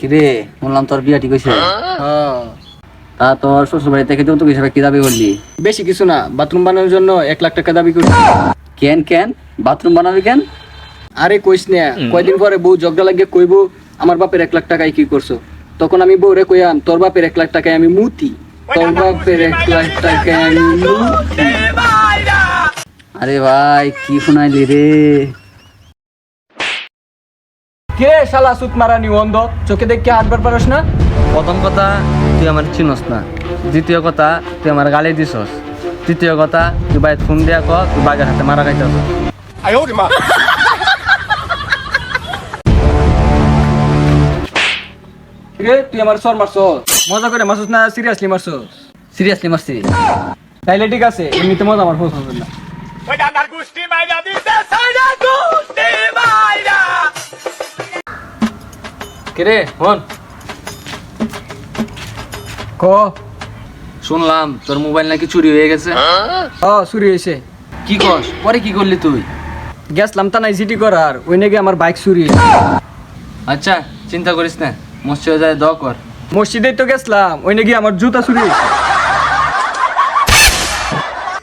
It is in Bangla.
কিরে শুনলাম তোর বিয়া ঠিক হয়েছে। হ্যাঁ। তা তোর শ্বশুর বাড়ি থেকে যৌতুক হিসাবে কি দাবি করলি? বেশি কিছু না বাথরুম বানানোর জন্য এক লাখ টাকা দাবি করছি। কেন কেন? বাথরুম বানাবি কেন? আরে কইস না কয়দিন পরে বউ ঝগড়া লাগিয়ে কইব আমার বাপের এক লাখ টাকায় কি করছ? তখন আমি বউরে কইয়াম তোর বাপের এক লাখ টাকায় আমি মুতি। তোর বাপের এক লাখ টাকায় আমি মুতি। আরে ভাই কি শুনাইলি রে? কে শালা সুত মারানি অন্ধ? চোখে দেখে হাঁটবার পারস না? প্রথম কথা তুই আমার চিনস না। দ্বিতীয় কথা তুই আমার গালি দিছস। তৃতীয় কথা তুই বাইরে ফোন দিয়া ক তুই বাগের হাতে মারা খাইতেছ রে তুই আমার সর মারছ মজা করে মারছস না সিরিয়াসলি মারছস? সিরিয়াসলি মারছি। তাইলে ঠিক আছে এমনিতে মজা আমার পছন্দ না। কিরে হন। ক? শুনলাম তোর মোবাইল নাকি চুরি হয়ে গেছে। ও চুরি হয়েছে। কি কস? পরে কি করলি তুই? গেছলাম তা নাই জিটি করার ওই নাকি আমার বাইক চুরি হয়েছে। আচ্ছা চিন্তা করিস না। মসজিদে যায় দ কর। মসজিদে তো গেছলাম ওই নাকি আমার জুতা চুরি হয়েছে।